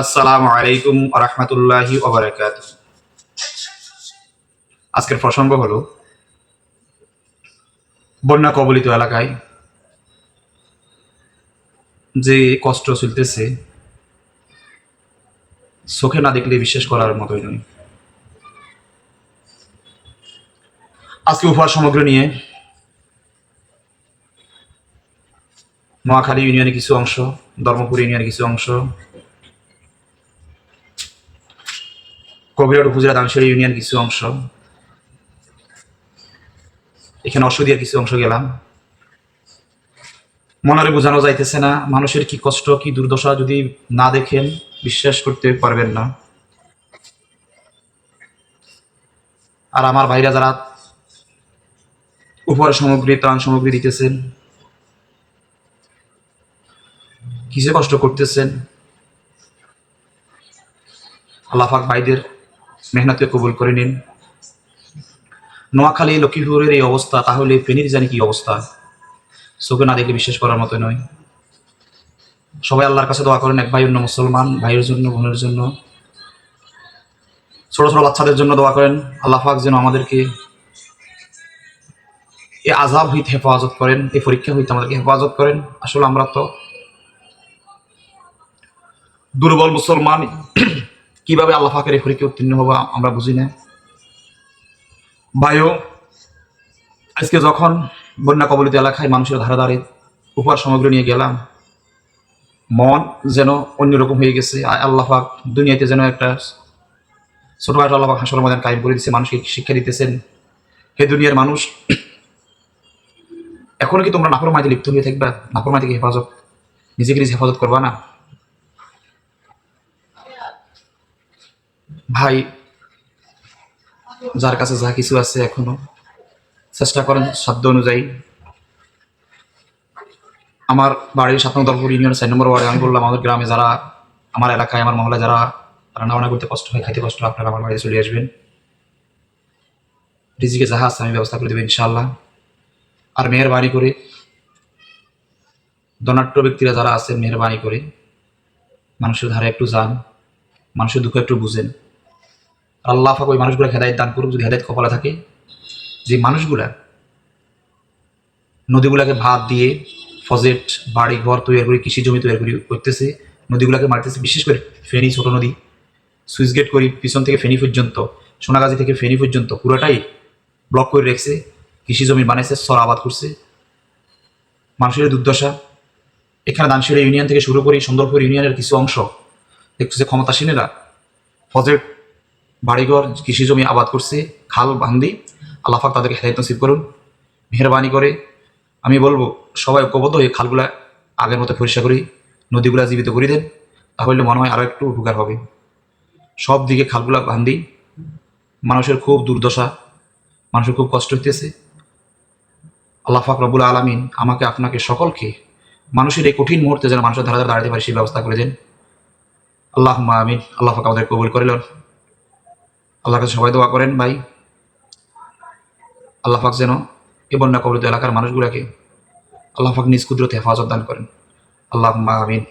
আসসালামু আলাইকুম রহমতুল্লাহি ওবরাকাত আজকের প্রসঙ্গ হলো, বন্যা কবলিত এলাকায় যে কষ্ট চলতেছে, চোখে না দেখলে বিশ্বাস করার মতোই নয়। আজকে উপহার সমগ্র নিয়ে নোয়াখালী ইউনিয়নের কিছু অংশ, ধর্মপুর ইউনিয়নের কিছু অংশ কবিরাট উপজেলা দানসেরি ইউনিয়ন কিছু অংশ। এখানে অসুদিয়ার কিছু অংশ গেলাম। মনারে বোঝানো যাইতেছে না, মানুষের কি কষ্ট, কি দুর্দশা যদি না দেখেন, বিশ্বাস করতে পারবেন না। আর আমার ভাইরা যারা উপহার সামগ্রী, ত্রাণ সামগ্রী দিতেছেন কিসে কষ্ট করতেছেন। আল্লাহাক ভাইদের মেহনতকে কবুল করে নিন। নোয়াখালী, লক্ষ্মীপুরের এই অবস্থা, তাহলে ফেনীর জানি কি অবস্থা? চোখে না দেখে বিশ্বাস করার মতো নয়। সবাই আল্লাহর কাছে দোয়া করেন, এক ভাই অন্য মুসলমান, ভাইয়ের জন্য, বোনের জন্য। ছোট ছোট বাচ্চাদের জন্য দোয়া করেন। আল্লাহ পাক যেন আমাদেরকে এই আজাব হইতে হেফাজত করেন এই পরীক্ষা হইতে আমাদেরকে হেফাজত করেন। আসলে আমরা তো দুর্বল মুসলমান কীভাবে আল্লাহ পাকের এই পরীক্ষা উত্তীর্ণ হব আমরা বুঝি না। বায়ু আজকে যখন বন্যা কবলিত এলাকায় মানুষের ধারে ধারে উপহার সামগ্রী নিয়ে গেলাম, মন যেন অন্যরকম হয়ে গেছে। আল্লাহ পাক দুনিয়াতে যেন একটা ছোট ভাই আল্লাহ পাক হাসর ময়দান কায়েম করে দিচ্ছে মানুষকে শিক্ষা দিতেছেন। হে দুনিয়ার মানুষ, এখনও কি তোমরা নাফরমাইতে লিপ্ত হয়ে থাকবা? নাফরমাই থেকে হেফাজত? নিজেকে নিজে হেফাজত করবা না? ভাই, যার কাছে যা কিছু আছে এখনও, চেষ্টা করেন সাধ্য অনুযায়ী। আমার বাড়ির সাত নম্বর দলপুর ইউনিয়ন চার নম্বর ওয়ার্ডে আমি বললাম, আমাদের গ্রামে যারা, আমার এলাকায়, আমার মহলায় যারা রান্না বান্না করতে কষ্ট হয়, খাইতে কষ্ট আপনারা আমার বাড়িতে চলে আসবেন। রিজিকে যাহা আছে আমি ব্যবস্থা করে দেবো, ইনশাআল্লাহ। আর মেহরবানি করে, ধনাঢ্য ব্যক্তিরা যারা আছেন মেহরবানি করে, মানুষের ধারে একটু যান। মানুষের দুঃখ একটু বুঝেন। আল্লাহ পাক ওই মানুষগুলো হেদায়ত দান করুক, যদি হেদায়ত কপালে থাকে। যে মানুষগুলা নদীগুলাকে ভাত দিয়ে ফজেট, বাড়ি ঘর তৈরি করে, কৃষি জমি তৈরি করি করতেছে, নদীগুলাকে মারতেছে, বিশেষ করে ফেনী, ছোট নদী, সুইচ গেট করি, পিছন থেকে ফেনি পর্যন্ত, সোনাগাজী থেকে ফেনী পর্যন্ত পুরোটাই ব্লক করে রেখেছে, কৃষি জমি বানাইছে, সর আবাদ করছে। মানুষের দুর্দশা। এখানে দানশিরা ইউনিয়ন থেকে শুরু করে সুন্দরপুর ইউনিয়নের কিছু অংশ দেখতেছে ক্ষমতাসীনেরা ফজেট বাড়িঘর, কৃষি জমি আবাদ করছে, খাল বান্দি আল্লাহাক তাদেরকে হেদায়ত নসিব করুন, মেহরবানি করে। আমি বলব, সবাই ঐক্যবদ্ধ হয়ে খালগুলা আগের মতো পরিষ্কার করি, নদীগুলা জীবিত করে দেন, তাহলে মনে হয় আরও একটু উপকার হবে। সব দিকে খালগুলা বান্দি মানুষের খুব দুর্দশা, মানুষের খুব কষ্ট হইতেছে। আল্লাহ ফাক রবুল আলমিন আমাকে, আপনাকে সকলকে, মানুষের এই কঠিন মুহূর্তে যেন মানুষের ধারা ধারা দাঁড়াতে পারে, সেই ব্যবস্থা করে দেন। আল্লাহ আমিন। আল্লাহ ফাঁকা আমাদের কবুল করে লন আল্লাহর কাছে সবাই দোয়া করেন ভাই। আল্লাহ ফাঁক যেন এ বন্যা কবলিত এলাকার মানুষগুলোকে আল্লাহ ফাঁক নিজ কুদরতে হেফাজত দান করেন। আল্লাহ আমিন।